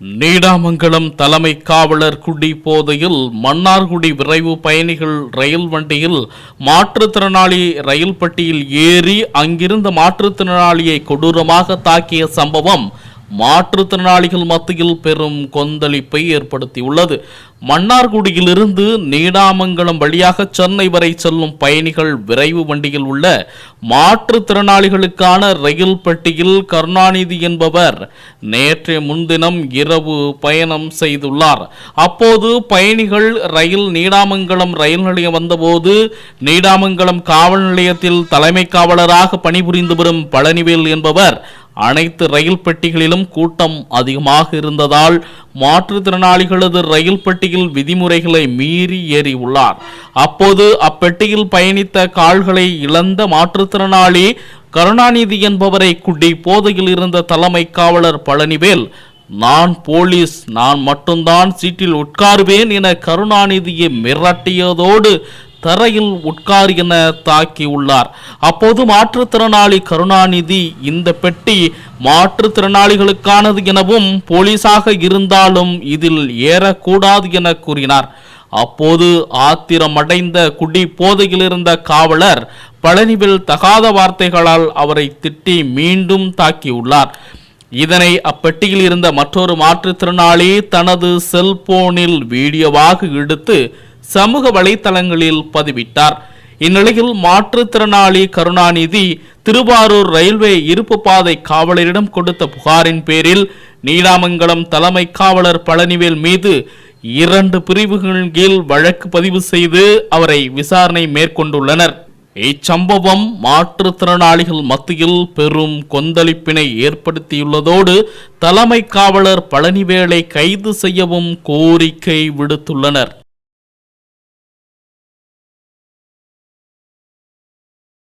நீடாமங்கலம் தலைமை காவலர் குடி போதையில் மன்னார்குடி விரைவு பயணிகள் ரயில் வண்டியில் மாற்றுத்திறனாளி ரயில் பட்டியில் ஏறி அங்கிருந்த மாற்றுத்திறனாளியை கொடூரமாக தாக்கிய சம்பவம் மாற்றுத்திறனாளிகள் மத்தியில் பெரும் கொந்தளிப்பை ஏற்படுத்தியுள்ளது. மன்னார்குடியிலிருந்து நீடாமங்கலம் வழியாக சென்னை வரை செல்லும் பயணிகள் விரைவு வண்டியில் உள்ள மாற்றுத்திறனாளிகளுக்கான ரயில் பெட்டியில் கருணாநிதி என்பவர் நேற்றைய முன்தினம் இரவு பயணம் செய்துள்ளார். அப்போது பயணிகள் ரயில் நீடாமங்கலம் ரயில் நிலையம் வந்தபோது நீடாமங்கலம் காவல் நிலையத்தில் தலைமை காவலராக பணிபுரிந்து வரும் பழனிவேல் என்பவர் அனைத்து ரயில் பெட்டிகளிலும் கூட்டம் அதிகமாக இருந்ததால் மாற்றுத்திறனாளிகளது ரயில் பெட்டியில் விதிமுறைகளை மீறி ஏறி உள்ளார். அப்போது அப்பெட்டியில் பயணித்த கால்களை இழந்த மாற்றுத்திறனாளி கருணாநிதி என்பவரை குடி போதையில் இருந்த தலைமை காவலர் பழனிவேல் நான் போலீஸ் நான் மட்டும்தான் சீட்டில் உட்காருவேன் என கருணாநிதியை மிரட்டியதோடு தரையில் உட்கார் என தாக்கியுள்ளார் அப்போது மாற்றுத்திறனாளி கருணாநிதி இந்த பெட்டி மாற்றுத்திறனாளிகளுக்கானது எனவும் போலீஸாக இருந்தாலும் இதில் ஏறக்கூடாது என கூறினார். அப்போது ஆத்திரமடைந்த குடி போதையில் இருந்த காவலர் பழனிவில் தகாத வார்த்தைகளால் அவரை திட்டி மீண்டும் தாக்கியுள்ளார் இதனை அப்பெட்டியில் இருந்த மற்றொரு மாற்றுத்திறனாளி தனது செல்போனில் வீடியோவாக எடுத்து சமூக வலைத்தளங்களில் பதிவிட்டார். இந்நிலையில் மாற்றுத்திறனாளி கருணாநிதி திருவாரூர் ரயில்வே இருப்பு பாதை காவலரிடம் கொடுத்த புகாரின் பேரில் நீடாமங்கலம் தலைமை காவலர் பழனிவேல் மீது இரண்டு பிரிவுகளின் கீழ் வழக்கு பதிவு செய்து அவரை விசாரணை மேற்கொண்டுள்ளனர். இச்சம்பவம் மாற்றுத்திறனாளிகள் மத்தியில் பெரும் கொந்தளிப்பினை ஏற்படுத்தியுள்ளதோடு தலைமை காவலர் பழனிவேலை கைது செய்யவும் கோரிக்கை விடுத்துள்ளனர்.